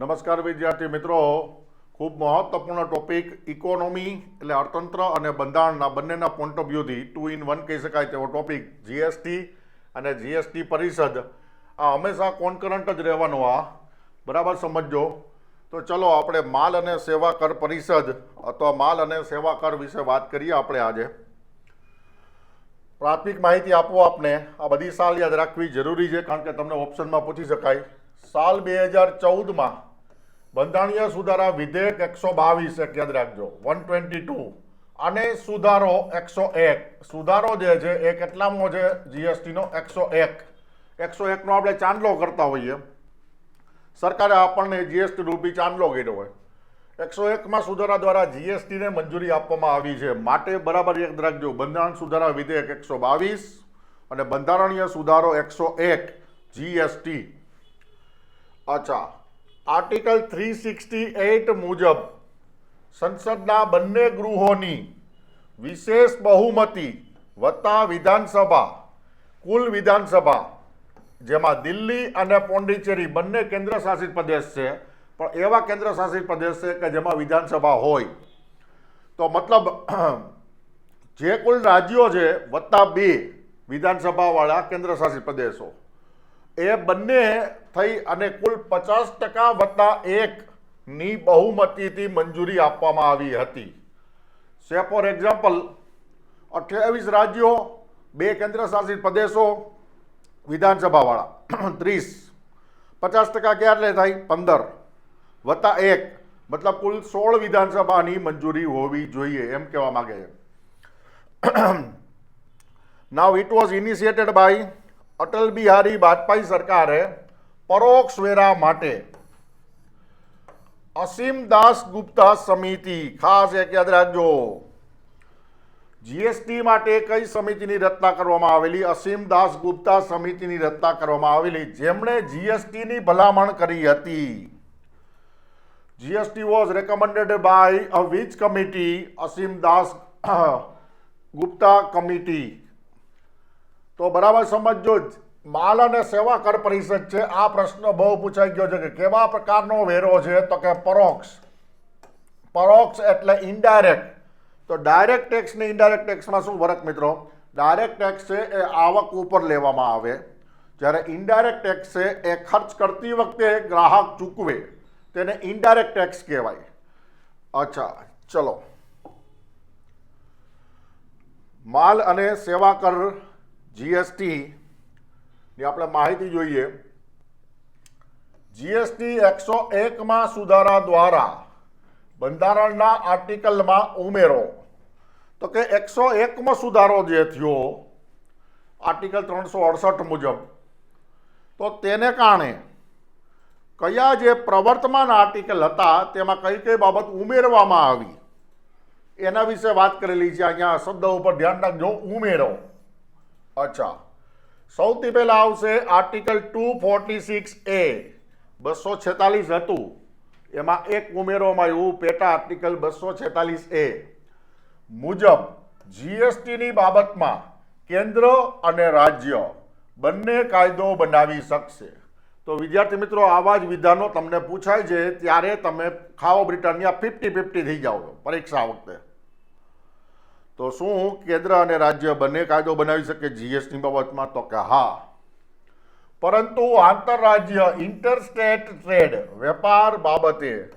નમસ્કાર વિદ્યાર્થી મિત્રો. ખૂબ મહત્વપૂર્ણ ટોપિક ઇકોનોમી એટલે અર્થતંત્ર અને બંધારણના બંનેના પોઈન્ટ ઓફ વ્યૂથી ટુ ઇન વન કહી શકાય તેવો ટોપિક જીએસટી અને જીએસટી પરિષદ. આ હંમેશા કોન્કરન્ટ જ રહેવાનો આ. બરાબર સમજજો? તો ચલો આપણે માલ અને સેવા કર પરિષદ અથવા માલ અને સેવા કર વિશે વાત કરીએ આપણે આજે. પ્રાથમિક માહિતી આપો આપને. આ બધી સાલ યાદ રાખવી જરૂરી છે કારણ કે તમને ઓપ્શનમાં પૂછી શકાય. સાલ બે હજાર ચૌદમાં બંધારણીય સુધારા વિધેયક એકસો બાવીસ એક યાદ રાખજો. વન ટ્વેન્ટી ટુ અને સુધારો એકસો એક. સુધારો જે છે એ કેટલામાં છે? જીએસટીનો એકસો એક. એકસો એકનો આપણે ચાંદલો કરતા હોઈએ. સરકારે આપણને જીએસટી રૂપી ચાંદલો કર્યો હોય. એકસો એકમાં સુધારા દ્વારા જીએસટીને મંજૂરી આપવામાં આવી છે. માટે બરાબર એક રાખજો. બંધારણ સુધારા વિધેયક એકસો બાવીસ અને બંધારણીય સુધારો એકસો એક. જીએસટી. અચ્છા. આર્ટિકલ થ્રી સિક્સટી એઇટ મુજબ સંસદના બંને ગૃહોની વિશેષ બહુમતી વત્તા વિધાનસભા, કુલ વિધાનસભા, જેમાં દિલ્હી અને પોંડિચેરી બંને કેન્દ્ર શાસિત પ્રદેશ છે, પણ એવા કેન્દ્ર શાસિત પ્રદેશ છે કે જેમાં વિધાનસભા હોય. તો મતલબ, જે કુલ રાજ્યો છે, વત્તા બે વિધાનસભાવાળા કેન્દ્ર શાસિત પ્રદેશો. એ બંને થઈ અને કુલ પચાસ ટકા વત્તા એકની બહુમતીથી મંજૂરી આપવામાં આવી હતી. સે ફોર એક્ઝામ્પલ અઠ્યાવીસ રાજ્યો, બે કેન્દ્ર શાસિત પ્રદેશો, વિધાનસભાવાળા, ત્રીસ. પચાસ ટકા ક્યારે થાય? પંદર. વત્તા એક. મતલબ કુલ સોળ વિધાનસભાની મંજૂરી હોવી જોઈએ એમ કહેવા માંગે now it was initiated by Atal Bihari Vajpayee સરકારે પરોક્ષ વેરા માટે અસીમ દાસ ગુપ્તા સમિતિ, ખાસ એક યાદ રાખજો. જીએસટી માટે કઈ સમિતિની રચના કરવામાં આવેલી? અસીમ દાસ ગુપ્તા સમિતિની રચના કરવામાં આવેલી. જેમણે જીએસટીની ભલામણ કરી હતી. GST was recommended by a which committee Asim Das Gupta committee. તો બરાબર સમજજો જ. માલ અને સેવા કર પરિષદ છે. આ પ્રશ્ન બહુ પૂછાઈ ગયો છે કે કેવા પ્રકારનો વેરો છે? તો કે પરોક્ષ. પરોક્ષ એટલે ઇનડાયરેક્ટ તો ડાયરેક્ટ ટેક્સ ને ઇનડાયરેક્ટ ટેક્સમાં શું ફરક મિત્રો? ડાયરેક્ટ ટેક્સ છે એ આવક ઉપર લેવામાં આવે. જ્યારે ઇનડાયરેક્ટ ટેક્સ છે એ ખર્ચ કરતી વખતે ગ્રાહક ચૂકવે. તેને ઇનડાયરેક્ટ ટેક્સ કહેવાય. અચ્છા, ચલો. માલ અને સેવા કર જીએસટી ની આપણે માહિતી જોઈએ. જીએસટી એકસો એકમાં સુધારા દ્વારા બંધારણના આર્ટિકલમાં ઉમેરો. તો કે એકસો એકમાં સુધારો જે થયો, આર્ટિકલ ત્રણસો અડસઠ મુજબ, તો તેને કારણે કયા જે પ્રવર્તમાન આર્ટિકલ હતા, તેમાં કઈ કઈ બાબત ઉમેરવામાં આવી, એના વિશે વાત કરેલી છે. અહીંયા શબ્દ ઉપર ધ્યાન રાખજો. ઉમેરો. અચ્છા. સૌથી પહેલા આવશે article two forty six A. બસો છેતાલીસ હતું. એમાં એક ઉમેરવામાં આવ્યું, પેટા આર્ટિકલ બસો છેતાલીસ એ. મુજબ જીએસટીની બાબતમાં કેન્દ્ર અને રાજ્ય બંને કાયદો બનાવી શકશે. તો વિદ્યાર્થી મિત્રો, આવા જ વિધાનો તમને પૂછાય છે, ત્યારે તમે ખાઓ બ્રિટાનિયા ફિફ્ટી ફિફ્ટી થઈ જાઓ પરીક્ષા વખતે. તો શું કેન્દ્ર અને રાજ્ય બંને કાયદો બનાવી શકે? જીએસટી બાબતમાં તો કે હા. પરંતુ આંતરરાજ્ય ઇન્ટરસ્ટેટ ટ્રેડ વેપાર બાબતે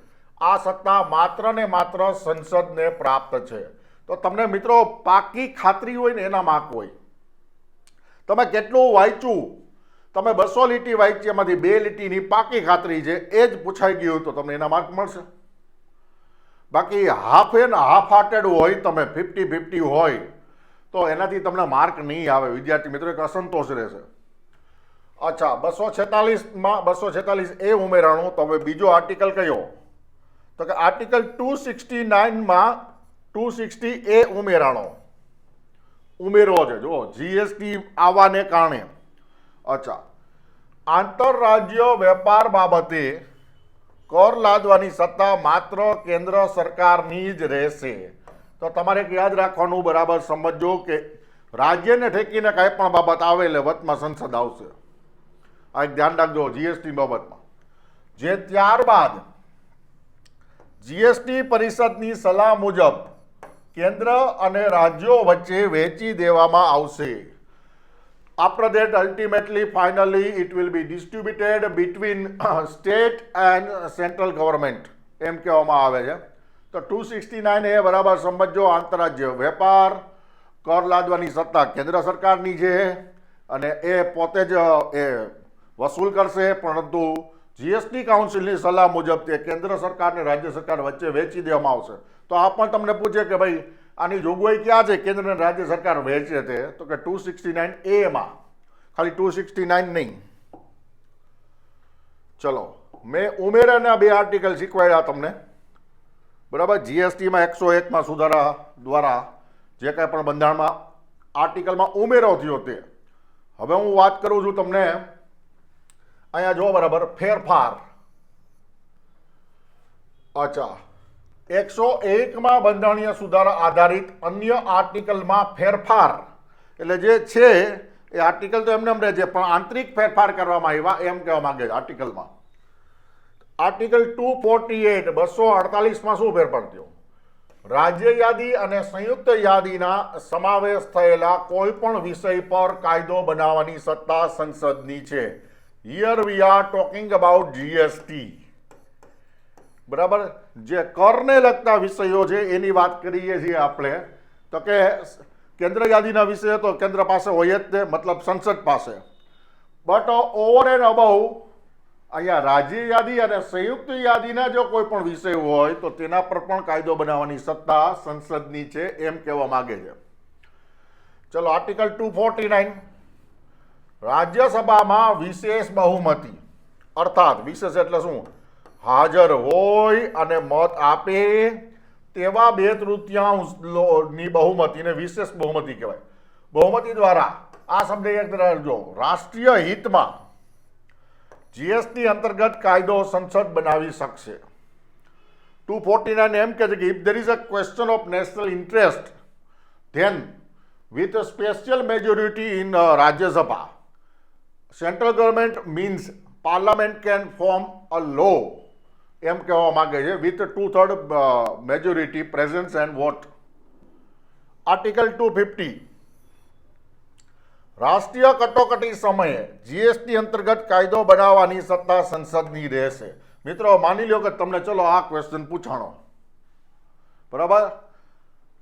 આ સત્તા માત્ર ને માત્ર સંસદને પ્રાપ્ત છે. તો તમને મિત્રો પાકી ખાતરી હોય ને એના માર્ક હોય. તમે કેટલું વાંચ્યું? તમે બસો લીટી વાંચી, એમાંથી બે લીટીની પાકી ખાતરી છે, એ જ પૂછાઈ ગયું તો તમને એના માર્ક મળશે. બાકી હાફ એન હાફ હાર્ટેડ હોય, તમે ફિફ્ટી ફિફ્ટી હોય, તો એનાથી તમને માર્ક નહીં આવે. વિદ્યાર્થી મિત્રો, એક અસંતોષ રહેશે. અચ્છા, બસો છેતાલીસમાં બસો છેતાલીસ એ ઉમેરાણું. તો હવે બીજો આર્ટિકલ કયો? તો કે આર્ટિકલ ટુ સિક્સટી નાઇનમાં ટુ સિક્સટી એ ઉમેરાણો. ઉમેરવો છે. જુઓ જીએસટી આવવાને કારણે. અચ્છા, આંતરરાજ્ય વેપાર બાબતે કર લાદવાની સત્તા માત્ર કેન્દ્ર સરકારની જ રહેશે. તો તમારે યાદ રાખવાનું, બરાબર સમજજો કે રાજ્યને ઠેકીને કાંઈ પણ બાબત આવે એટલે વતમાં સંસદ આવશે. આ એક ધ્યાન રાખજો જીએસટી બાબતમાં. જે ત્યારબાદ જીએસટી પરિષદની સલાહ મુજબ કેન્દ્ર અને રાજ્યો વચ્ચે વહેંચી દેવામાં આવશે. After that, ultimately, finally, it will be distributed between state and central government. એમ કહેવામાં આવે છે. તો ટુ સિક્સટી નાઇન એ બરાબર સમજો આંતરરાજ્ય વેપાર, કર લાદવાની સત્તા કેન્દ્ર સરકારની છે અને એ પોતે જ એ વસૂલ કરશે. પરંતુ જીએસટી કાઉન્સિલની સલાહ મુજબ તે કેન્દ્ર સરકાર અને રાજ્ય સરકાર વચ્ચે વેચી દેવામાં આવશે. તો આ પણ તમને પૂછે કે ભાઈ આની જોગવાઈ ક્યાં છે? કેન્દ્ર અને રાજ્ય સરકાર વહેંચે તે. તો કે ટુ સિક્સટી નાઇન એમાં ખાલી ટુ સિક્સટી નાઇન નહીં. ચલો, મેં ઉમેરાના બે આર્ટિકલ શીખવાડ્યા તમને. બરાબર? જીએસટીમાં એકસો એકમાં સુધારા દ્વારા જે કાંઈ પણ બંધારણમાં આર્ટિકલમાં ઉમેરો થયો તે. હવે હું વાત કરું છું તમને. અહીંયા જો બરાબર, ફેરફાર. અચ્છા. એકસો એકમાં બંધારણીય સુધારા આધારિત અન્ય આર્ટિકલમાં ફેરફાર. એટલે જે છે, એ આર્ટિકલ તો એમને એમ રહે છે, પણ આંતરિક ફેરફાર કરવામાં આવ્યા એમ કહેવા માંગે છે આર્ટિકલમાં. આર્ટિકલ ટુ ફોર્ટી એટ બસો અડતાલીસમાં શું ફેરફાર થયો? રાજ્ય યાદી અને સંયુક્ત યાદીના સમાવેશ થયેલા કોઈ પણ વિષય પર કાયદો બનાવવાની સત્તા સંસદની છે. Here we are talking about GST બરાબર? જે કરને લગતા વિષયો છે, એની વાત કરીએ છીએ આપણે. તો કે કેન્દ્ર યાદીના વિષય તો કેન્દ્ર પાસે હોય જ તે, મતલબ સંસદ પાસે. બટ ઓવર એન્ડ અબાઉ અહીંયા રાજ્ય યાદી અને સંયુક્ત યાદીના જો કોઈ પણ વિષય હોય, તો તેના પર પણ કાયદો બનાવવાની સત્તા સંસદની છે એમ કહેવા માગે છે. ચલો, આર્ટિકલ ટુ ફોર્ટી નાઇન રાજ્યસભામાં વિશેષ બહુમતી. અર્થાત, વિશેષ એટલે શું? હાજર હોય અને મત આપે તેવા બે તૃતીયાંશની બહુમતીને વિશેષ બહુમતી કહેવાય. બહુમતી દ્વારા આ શબ્દ એક જો રાષ્ટ્રીય હિતમાં જીએસટી અંતર્ગત કાયદો સંસદ બનાવી શકશે. ટુ ફોર્ટી નાઇન એમ કહે છે કે if there is a question of national interest then with special majority in Rajya Sabha central government means parliament can form a law એમ કહેવા માગે છે with two third majority presence and vote article two fifty રાષ્ટ્રીય કટોકટી સમયે GST અંતર્ગત કાયદો બનાવવાની સત્તા સંસદની રહેશે. મિત્રો, માની લો કે તમને ચલો આ ક્વેશ્ચન પૂછાણો. બરાબર?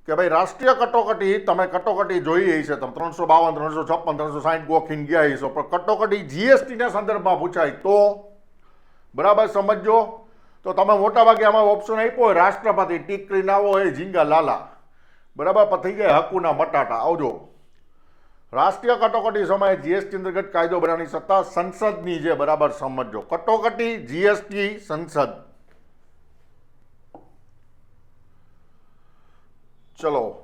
કે ભાઈ, રાષ્ટ્રીય કટોકટી, તમે કટોકટી જોઈ હશે તમે ત્રણસો બાવન, ત્રણસો છપ્પન, ત્રણસો સાહીઠ ગોખીને ગયા છો પણ કટોકટી જીએસટીના સંદર્ભમાં પૂછાય તો? બરાબર સમજો તો તમે મોટાભાગે આમાં ઓપ્શન આપ્યો હોય, રાષ્ટ્રપતિ ટીકરી ના હોય, ઝીંગા લાલા. બરાબર? થઈ જાય હકુના મટાટા આવજો. રાષ્ટ્રીય કટોકટી સમયે જીએસટી અંતર્ગત કાયદો બનાવવાની સત્તા સંસદની છે. બરાબર? સમજો. કટોકટી જીએસટી સંસદ. ચલો.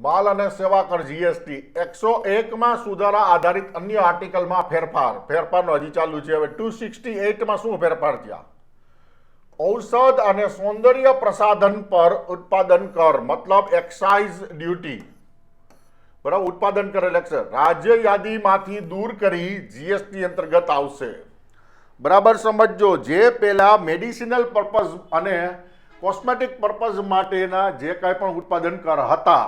માલ અને સેવા કર જીએસટી એકસો એકમાં સુધારા આધારિત અન્ય આર્ટિકલમાં ફેરફાર. ફેરફારનો હજી ચાલુ છે. હવે ટુ સિક્સટી એટમાં શું ફેરફાર થયા? ઔષધ અને સૌંદર્ય પ્રસાધન પર ઉત્પાદન કર, મતલબ એક્સાઇઝ ડ્યુટી બરાબર? ઉત્પાદન કરેલ છે રાજ્ય યાદીમાંથી દૂર કરી જીએસટી અંતર્ગત આવશે. બરાબર સમજો જે પેલા મેડિસિનલ પર્પઝ અને કોસ્મેટિક પર્પઝ માટેના જે કાંઈ પણ ઉત્પાદન કર હતા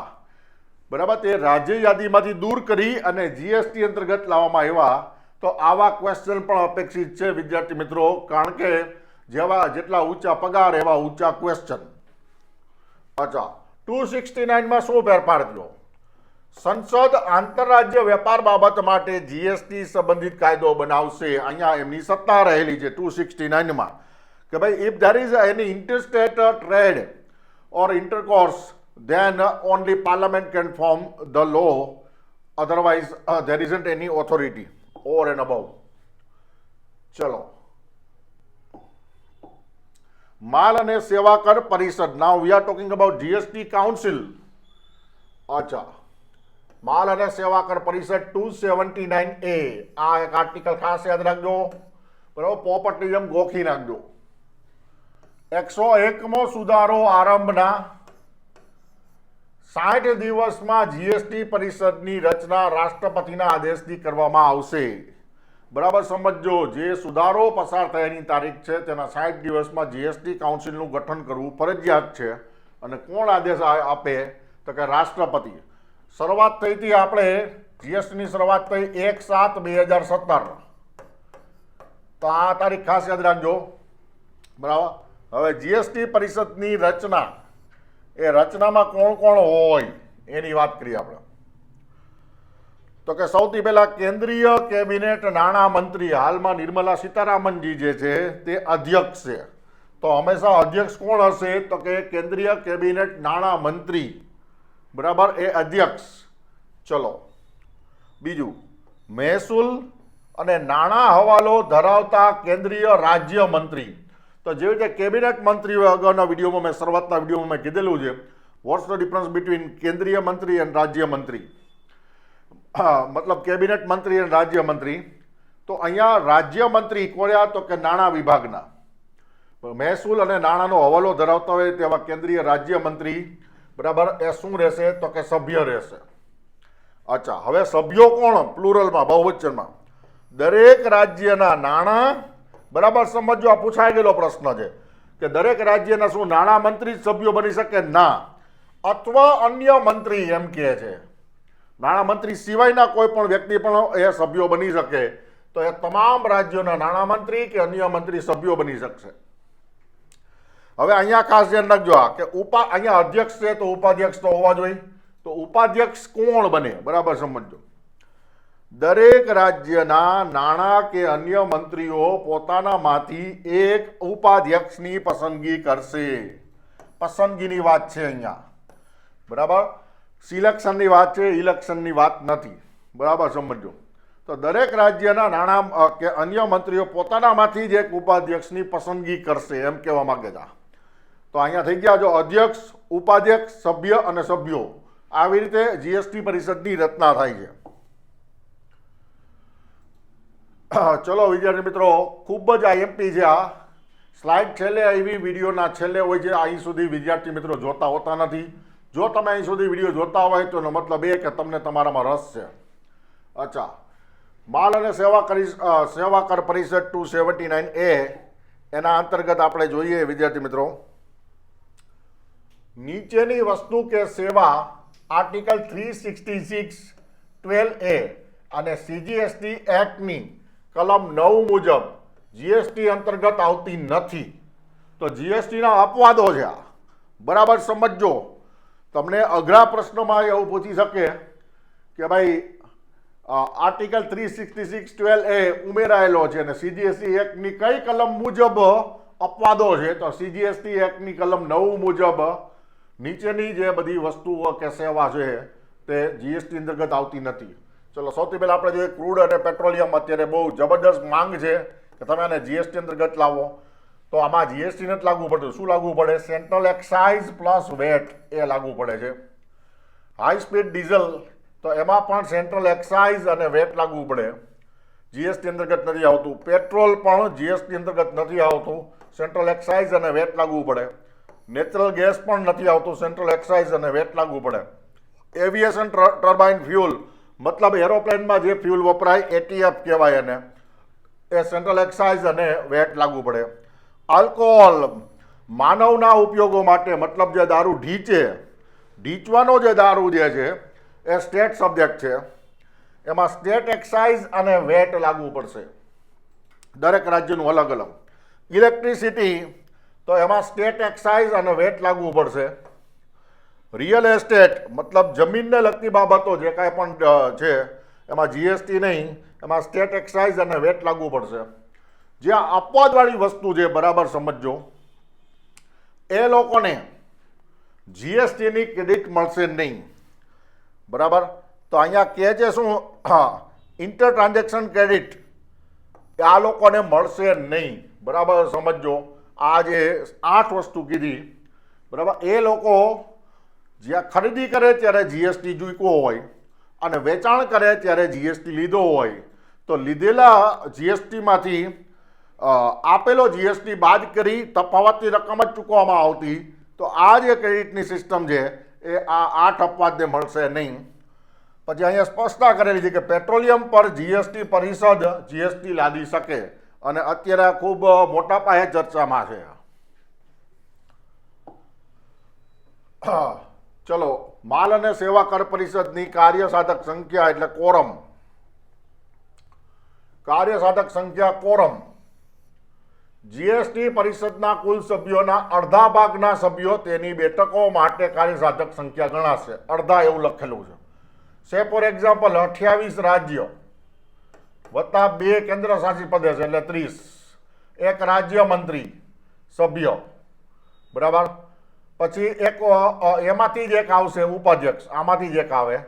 બરાબર, તે રાજ્ય યાદીમાંથી દૂર કરી અને જીએસટી અંતર્ગત લાવવામાં આવ્યા, તો આવા ક્વેશ્ચન પણ અપેક્ષિત છે વિદ્યાર્થી મિત્રો, કારણ કે જેવા જેટલા ઊંચા પગાર, એવા ઊંચા ક્વેશ્ચન અચ્છા ટુ સિક્સટી નાઇનમાં શું ફેરફાર થયો? સંસદ આંતરરાજ્ય વેપાર બાબત માટે જીએસટી સંબંધિત કાયદો બનાવશે. અહીંયા એમની સત્તા રહેલી છે ટુ સિક્સટી નાઇનમાં કે ભાઈ if there is any interstate trade or intercourse then only parliament can form the law. Otherwise uh, there isn't any authority. Over and above. ચલો માલ અને સેવા કર પરિષદ now we are talking about GST council અચ્છા માલ અને સેવા કર પરિષદ ટુ સેવન્ટી નાઇન એ આ એક આર્ટિકલ ખાસ યાદ રાખજો બરાબર પોપટની ગોખી નાખજો એકસો એકમો સુધારો આરંભના સાઠ દિવસમાં જીએસટી પરિષદની રચના રાષ્ટ્રપતિના આદેશથી કરવામાં આવશે. બરાબર સમજો જે સુધારો પસાર થયાની તારીખ છે, તેના સાઠ દિવસમાં જીએસટી કાઉન્સિલનું ગઠન કરવું ફરજિયાત છે. અને કોણ આદેશ આપે? તો કે રાષ્ટ્રપતિ. શરૂઆત થઈ હતી આપણે, જીએસટીની શરૂઆત થઈ એક સાત બે હજાર સત્તર. તો આ તારીખ ખાસ યાદ રાખજો. બરાબર? હવે જીએસટી પરિષદની રચના એ રચનામાં કોણ કોણ હોય, એની વાત કરીએ આપણે. તો કે સૌથી પહેલાં કેન્દ્રીય કેબિનેટ મંત્રી, હાલમાં નિર્મલા સીતારામનજી જે છે, તે અધ્યક્ષ છે. તો હંમેશા અધ્યક્ષ કોણ હશે? તો કે કેન્દ્રીય કેબિનેટ મંત્રી. બરાબર? એ અધ્યક્ષ. ચલો. બીજું. મહેસૂલ અને નાણાં હવાલો ધરાવતા કેન્દ્રીય રાજ્ય મંત્રી. તો જેવી રીતે કેબિનેટ મંત્રીઓ અગાઉના વિડીયોમાં મેં શરૂઆતના વિડીયોમાં મેં કીધેલું છે વોટ્સ ધ ડિફરન્સ બિટવીન કેન્દ્રીય મંત્રી અને રાજ્ય મંત્રી? મતલબ કેબિનેટ મંત્રી અને રાજ્ય મંત્રી. તો અહીંયા રાજ્ય મંત્રી કોર્યા તો કે નાણાં વિભાગના? મહેસૂલ અને નાણાંનો હવાલો ધરાવતા હોય તેવા કેન્દ્રીય રાજ્ય મંત્રી, બરાબર, એ શું રહેશે? તો કે સભ્ય રહેશે. અચ્છા, હવે સભ્યો કોણ? પ્લુરલમાં, બહુવચનમાં. દરેક રાજ્યના નાણાં બરાબર સમજો આ પૂછાઈ ગયેલો પ્રશ્ન છે કે દરેક રાજ્યના શું નાણાં મંત્રી સભ્યો બની શકે? ના. અથવા અન્ય મંત્રી એમ કહે છે. નાણાં મંત્રી સિવાયના કોઈ પણ વ્યક્તિ પણ એ સભ્યો બની શકે. તો એ તમામ રાજ્યોના નાણાં મંત્રી કે અન્ય મંત્રી સભ્યો બની શકશે. હવે અહીંયા ખાસ ધ્યાન રાખજો આ કે ઉપા, અહીંયા અધ્યક્ષ છે તો ઉપાધ્યક્ષ તો હોવા જોઈએ. તો ઉપાધ્યક્ષ કોણ બને? બરાબર સમજો દરેક રાજ્યના નાણાં કે અન્ય મંત્રીઓ પોતાનામાંથી એક ઉપાધ્યક્ષની પસંદગી કરશે. પસંદગીની વાત છે અહીંયા. બરાબર? સિલેક્શનની વાત છે, ઇલેક્શનની વાત નથી. બરાબર સમજો? તો દરેક રાજ્યના નાણાં કે અન્ય મંત્રીઓ પોતાનામાંથી જ એક ઉપાધ્યક્ષની પસંદગી કરશે એમ કહેવા માંગે છે. તો અહીંયા થઈ ગયા જો અધ્યક્ષ, ઉપાધ્યક્ષ, સભ્ય અને સભ્યો. આવી રીતે જીએસટી પરિષદની રચના થાય છે. ચલો વિદ્યાર્થી મિત્રો, ખૂબ જ આઈએમપી છે આ. સ્લાઇડ છેલ્લે આવી, વિડીયોના છેલ્લે હોય છે, અહીં સુધી વિદ્યાર્થી મિત્રો જોતા હોતા નથી. જો તમે અહીં સુધી વીડિયો જોતા હોય તો એનો મતલબ એ કે તમને તમારામાં રસ છે. અચ્છા. માલ અને સેવા કરી સેવા કર પરિષદ ટુ સેવન્ટી નાઇન એ, એના અંતર્ગત આપણે જોઈએ વિદ્યાર્થી મિત્રો. નીચેની વસ્તુ કે સેવા, article three sixty six twelve A અને સીજીએસટી એક્ટની કલમ નવ મુજબ જીએસટી અંતર્ગત આવતી નથી. તો જીએસટીના અપવાદો છે આ. બરાબર સમજજો. તમને અઘરા પ્રશ્નોમાં એવું પૂછી શકે કે ભાઈ article three sixty six twelve A ઉમેરાયેલો છે અને સીજીએસટી એક્ટની કઈ કલમ મુજબ અપવાદો છે? તો સીજીએસટી એક્ટની કલમ નવ મુજબ નીચેની જે બધી વસ્તુઓ કે સેવા છે તે જીએસટી અંતર્ગત આવતી નથી. ચલો, સૌથી પહેલાં આપણે જોઈએ ક્રૂડ અને પેટ્રોલિયમ અત્યારે બહુ જબરદસ્ત માંગ છે કે તમે આને જીએસટી અંતર્ગત લાવો. તો આમાં જીએસટી નથી લાગવું પડતું. શું લાગવું પડે? સેન્ટ્રલ એક્સાઇઝ પ્લસ વેટ એ લાગુ પડે છે. હાઈ સ્પીડ ડીઝલ તો એમાં પણ સેન્ટ્રલ એક્સાઇઝ અને વેટ લાગવું પડે. જીએસટી અંતર્ગત નથી આવતું. પેટ્રોલ પણ જીએસટી અંતર્ગત નથી આવતું. સેન્ટ્રલ એક્સાઇઝ અને વેટ લાગવું પડે. નેચરલ ગેસ પણ નથી આવતું. સેન્ટ્રલ એક્સાઇઝ અને વેટ લાગવું પડે. એવિએશન ટર્બાઇન ફ્યુલ મતલબ એરોપ્લેનમાં જે ફ્યુલ વપરાય એટીએફ કહેવાય એને. એ સેન્ટ્રલ એક્સાઇઝ અને વેટ લાગવું પડે. આલ્કોહોલ, માનવના ઉપયોગો માટે મતલબ જે દારૂ ઢીંચે, ઢીંચવાનો જે દારૂ જે છે, એ સ્ટેટ સબ્જેક્ટ છે. એમાં સ્ટેટ એક્સાઇઝ અને વેટ લાગવું પડશે. દરેક રાજ્યનું અલગ અલગ ઇલેક્ટ્રિસિટી તો એમાં સ્ટેટ એક્સાઇઝ અને વેટ લાગવું પડશે. રિયલ એસ્ટેટ મતલબ જમીનને લગતી બાબતો જે કાંઈ પણ છે, એમાં જીએસટી નહીં, એમાં સ્ટેટ એક્સાઇઝ અને વેટ લાગવું પડશે. જે આ અપવાદવાળી વસ્તુ છે, બરાબર સમજજો. એ લોકોને જીએસટીની ક્રેડિટ મળશે નહીં. બરાબર? તો અહીંયા કહે છે શું? હા ઇન્ટર ટ્રાન્ઝેક્શન ક્રેડિટ આ લોકોને મળશે નહીં. બરાબર સમજજો? આ જે આઠ વસ્તુ કીધી, બરાબર? એ લોકો જ્યાં ખરીદી કરે ત્યારે જીએસટી ચૂક્યો હોય અને વેચાણ કરે ત્યારે જીએસટી લીધો હોય, તો લીધેલા જીએસટીમાંથી આપેલો જીએસટી બાદ કરી તફાવતની રકમ જ ચૂકવવામાં આવતી. તો આ જે ક્રેડિટની સિસ્ટમ છે, એ આ આઠ અપવાદને મળશે નહીં. પછી અહીંયા સ્પષ્ટતા કરેલી છે કે પેટ્રોલિયમ પર જીએસટી પરિષદ જીએસટી લાદી શકે અને અત્યારે ખૂબ મોટા પાયે ચર્ચામાં છે. ચલો, માલ અને સેવા કર પરિષદની કાર્યસાધક સંખ્યા એટલે કોરમ. કાર્યસાધક સંખ્યા કોરમ. જીએસટી પરિષદના કુલ સભ્યોના અડધા ભાગના સભ્યો તેની બેઠકો માટે કાર્યસાધક સંખ્યા ગણાશે. અડધા એવું લખેલું છે. સે ફોર એક્ઝામ્પલ, અઠ્યાવીસ રાજ્ય. વત્તા બે કેન્દ્ર શાસિત પ્રદેશ એટલે ત્રીસ. એક રાજ્ય મંત્રી, સભ્ય. બરાબર? પછી એક એમાંથી જ એક આવશે ઉપાધ્યક્ષ. આમાંથી જ એક આવે.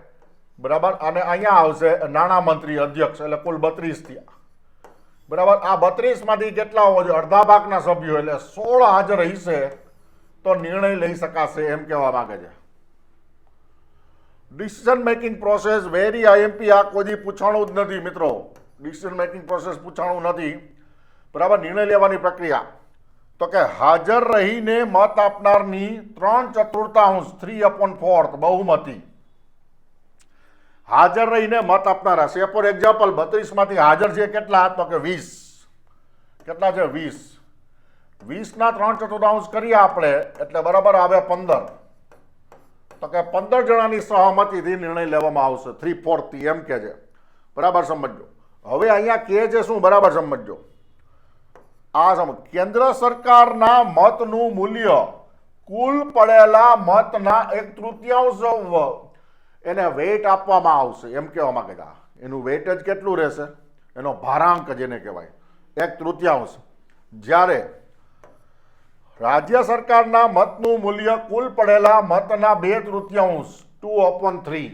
બરાબર? અને અહીંયા આવશે નાણાં મંત્રી અધ્યક્ષ, એટલે કુલ બત્રીસ થયા. બરાબર? આ બત્રીસમાંથી કેટલા હોવા જોઈએ અડધા ભાગના સભ્યો, એટલે સોળ હાજર હશે તો નિર્ણય લઈ શકાશે એમ કહેવા માંગે છે. Decision making process very IMP આ કોઈ પૂછાણું જ નથી મિત્રો. ડિસિઝન મેકિંગ પ્રોસેસ પૂછાણું નથી. બરાબર? નિર્ણય લેવાની પ્રક્રિયા. તો કે હાજર રહીને મત આપનારની ત્રણ ચતુર્થાંશ થ્રી અપોન ફોર્થ બહુમતી. હાજર રહીને મત આપનારા છે. ફોર એક્ઝામ્પલ બત્રીસમાંથી હાજર છે કેટલા? તો કે વીસ. કેટલા છે? વીસ. વીસના ત્રણ ચતુર્થાંશ કરીએ આપણે, એટલે બરાબર આવે પંદર. તો કે પંદર જણાની સહમતિથી નિર્ણય લેવામાં આવશે. થ્રી ફોર્થથી એમ કે છે. બરાબર સમજજો. હવે અહીંયા કે છે શું? બરાબર સમજજો. આ સમજ કેન્દ્ર સરકારના મતનું મૂલ્ય કુલ પડેલા મતના એક તૃતીયાંશ એને વેઇટ આપવામાં આવશે. એમ કહેવા માંગે છે. એનું વેઇટેજ કેટલું રહેશે? એનો ભારાંક જેને કહેવાય. એક તૃતીયાંશ. જ્યારે રાજ્ય સરકારના મતનું મૂલ્ય કુલ પડેલા મતના બે તૃતીયાંશ ટુ અપોન થ્રી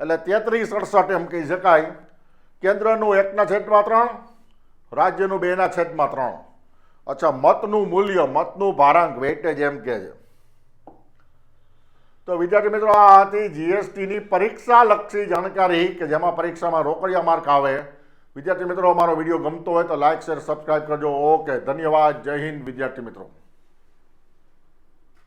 એટલે તેત્રીસ અડસઠ એમ કહી શકાય. કેન્દ્રનું એકના છેદમાં ત્રણ રાજ્યનું બેના છેદમાં ત્રણ. અચ્છા, મતનું મૂલ્ય, મતનું ભારાંક વેટેજ એમ કે છે. તો વિદ્યાર્થી મિત્રો, આ હતી જીએસટીની પરીક્ષા લક્ષી જાણકારી કે જેમાં પરીક્ષામાં રોકડિયા માર્ક આવે. વિદ્યાર્થી મિત્રો, અમારો વીડિયો ગમતો હોય તો લાઇક શેર સબસ્ક્રાઈબ કરજો. ઓકે, ધન્યવાદ. જય હિન્દ, વિદ્યાર્થી મિત્રો.